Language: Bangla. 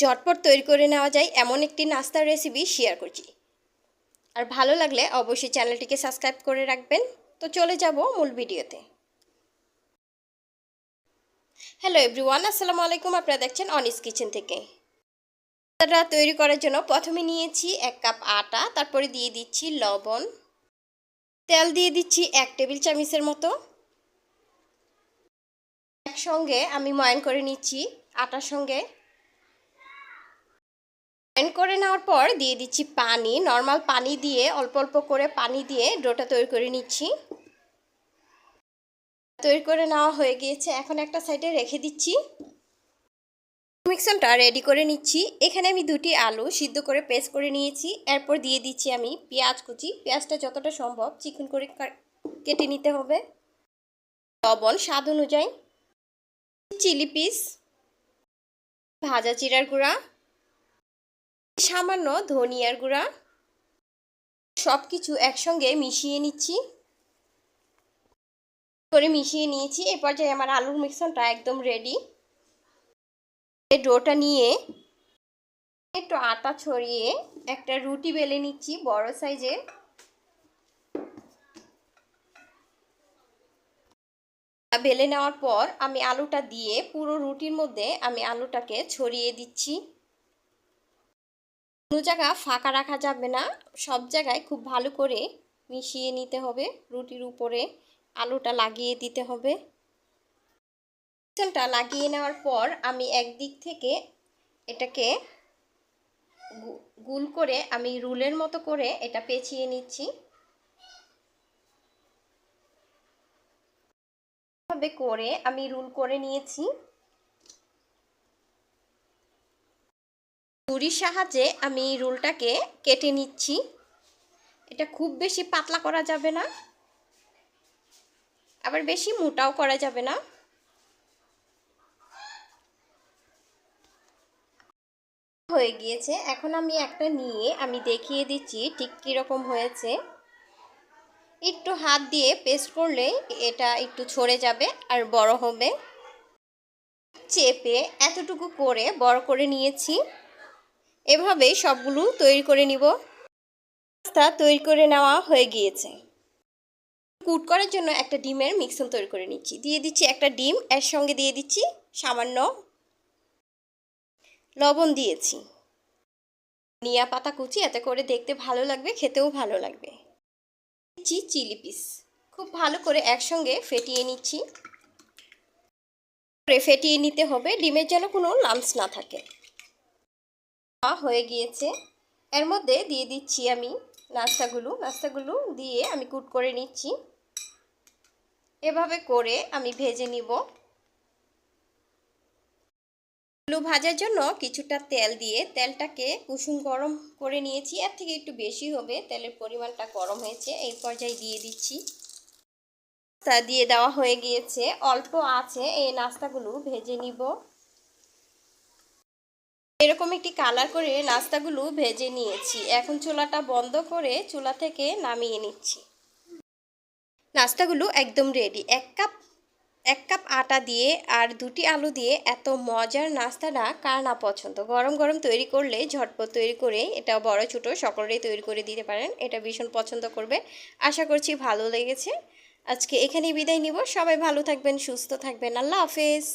ঝটপট তৈরি করে নেওয়া যায় এমন একটি নাস্তার রেসিপি শেয়ার করছি। আর ভালো লাগলে অবশ্যই চ্যানেলটিকে সাবস্ক্রাইব করে রাখবেন। তো চলে যাব মূল ভিডিওতে। হ্যালো এভরিওয়ান আসসালামু আলাইকুম। আপনারা দেখছেন অনিস কিচেন থেকে। নাস্তাটা তৈরি করার জন্য প্রথমে নিয়েছি এক কাপ আটা, তারপরে দিয়ে দিচ্ছি লবণ। তেল দিয়ে দিচ্ছি এক টেবিল চামচের মতো। একসঙ্গে আমি ময়ান করে নিচ্ছি আটার সঙ্গে। ময়ান করে নেওয়ার পর দিয়ে দিচ্ছি পানি নর্মাল পানি দিয়ে, অল্প অল্প করে পানি দিয়ে ডোটা তৈরি করে নিচ্ছি। তৈরি করে নেওয়া হয়ে গিয়েছে, এখন একটা সাইডে রেখে দিচ্ছি। মিক্সনটা রেডি করে নিচ্ছি। এখানে আমি দুটি আলু সিদ্ধ করে পেস্ট করে নিয়েছি। এরপর দিয়ে দিচ্ছি আমি পেঁয়াজ কুচি। পেঁয়াজটা যতটা সম্ভব চিকন করে কেটে নিতে হবে। লবণ, স্বাদ অনুযায়ী, চিলি পিস, ভাজা চিরার গুঁড়া সামান্য ধনিয়ার গুঁড়া। সব কিছু একসঙ্গে মিশিয়ে নিচ্ছি। করে মিশিয়ে নিয়েছি। এ পর্যায়ে আমার আলুর মিশ্রণটা একদম রেডি এই ডোটা নিয়ে একটু আটা ছড়িয়ে একটা রুটি বেলে নিচ্ছি বড় সাইজের। বেলে নেওয়ার পর আমি আলুটা দিয়ে পুরো রুটির মধ্যে আমি আলুটাকে ছড়িয়ে দিচ্ছি। কোনো জায়গা ফাঁকা রাখা যাবে না। সব জায়গায় খুব ভালো করে মিশিয়ে নিতে হবে। রুটির উপরে আলুটা লাগিয়ে দিতে হবে। বেসনটা লাগিয়ে নেওয়ার পর আমি একদিক থেকে এটাকে গুল করে আমি রুলের মতো করে এটা পেঁচিয়ে নিচ্ছি। ভাবে করে আমি রুল করে নিয়েছি। ছুরির সাহায্যে আমি রুলটাকে কেটে নিচ্ছি। এটা খুব বেশি পাতলা করা যাবে না, আবার বেশি মোটাও করা যাবে না। হয়ে গিয়েছে। এখন আমি একটা নিয়ে আমি দেখিয়ে দিচ্ছি ঠিক কীরকম হয়েছে। একটু হাত দিয়ে পেস্ট করলে এটা একটু ছড়ে যাবে আর বড় হবে। চেপে এতটুকু করে বড় করে নিয়েছি। এভাবেই সবগুলো তৈরি করে নিব। পাস্তা তৈরি করে নেওয়া হয়ে গিয়েছে। কুট করার জন্য একটা ডিমের মিক্সন তৈরি করে নিচ্ছি। দিয়ে দিচ্ছি একটা ডিম, এর সঙ্গে দিয়ে দিচ্ছি সামান্য লবণ দিয়েছি। নিয়া পাতা কুচি, এতে করে দেখতে ভালো লাগবে, খেতেও ভালো লাগবে। দিচ্ছি চিলি পিস। খুব ভালো করে একসঙ্গে ফেটিয়ে নিচ্ছি। ফেটিয়ে নিতে হবে, ডিমের যেন কোনো লামস না থাকে। হয়ে গিয়েছে। এর মধ্যে দিয়ে দিচ্ছি আমি নাস্তাগুলো। নাস্তাগুলো দিয়ে আমি কুট করে নিচ্ছি। এভাবে করে আমি ভেজে নিব। আলু ভাজার জন্য কিছুটা তেল দিয়ে তেলটাকে কুসুম গরম করে নিয়েছি। এর থেকে একটু বেশি হবে। তেলের পরিমাণটা গরম হয়েছে। এই পর্যায়ে দিয়ে দিচ্ছি। তা দিয়ে দেওয়া হয়ে গিয়েছে। অল্প আছে। এই নাস্তাগুলো ভেজে নিব। এরকম একটি কালার করে নাস্তাগুলো ভেজে নিয়েছি। এখন চুলাটা বন্ধ করে চুলা থেকে নামিয়ে নিচ্ছি। নাস্তাগুলো একদম রেডি এক কাপ এক কাপ আটা দিয়ে আর দুটি আলু দিয়ে এত মজার নাস্তাটা কার না পছন্দ? গরম গরম তৈরি করলে, ঝটপট তৈরি করে এটা বড়, ছোটো সকলেই তৈরি করে দিতে পারেন। এটা ভীষণ পছন্দ করবে। আশা করছি ভালো লেগেছে। আজকে এখানেই বিদায় নিব। সবাই ভালো থাকবেন, সুস্থ থাকবেন। আল্লাহ হাফেজ।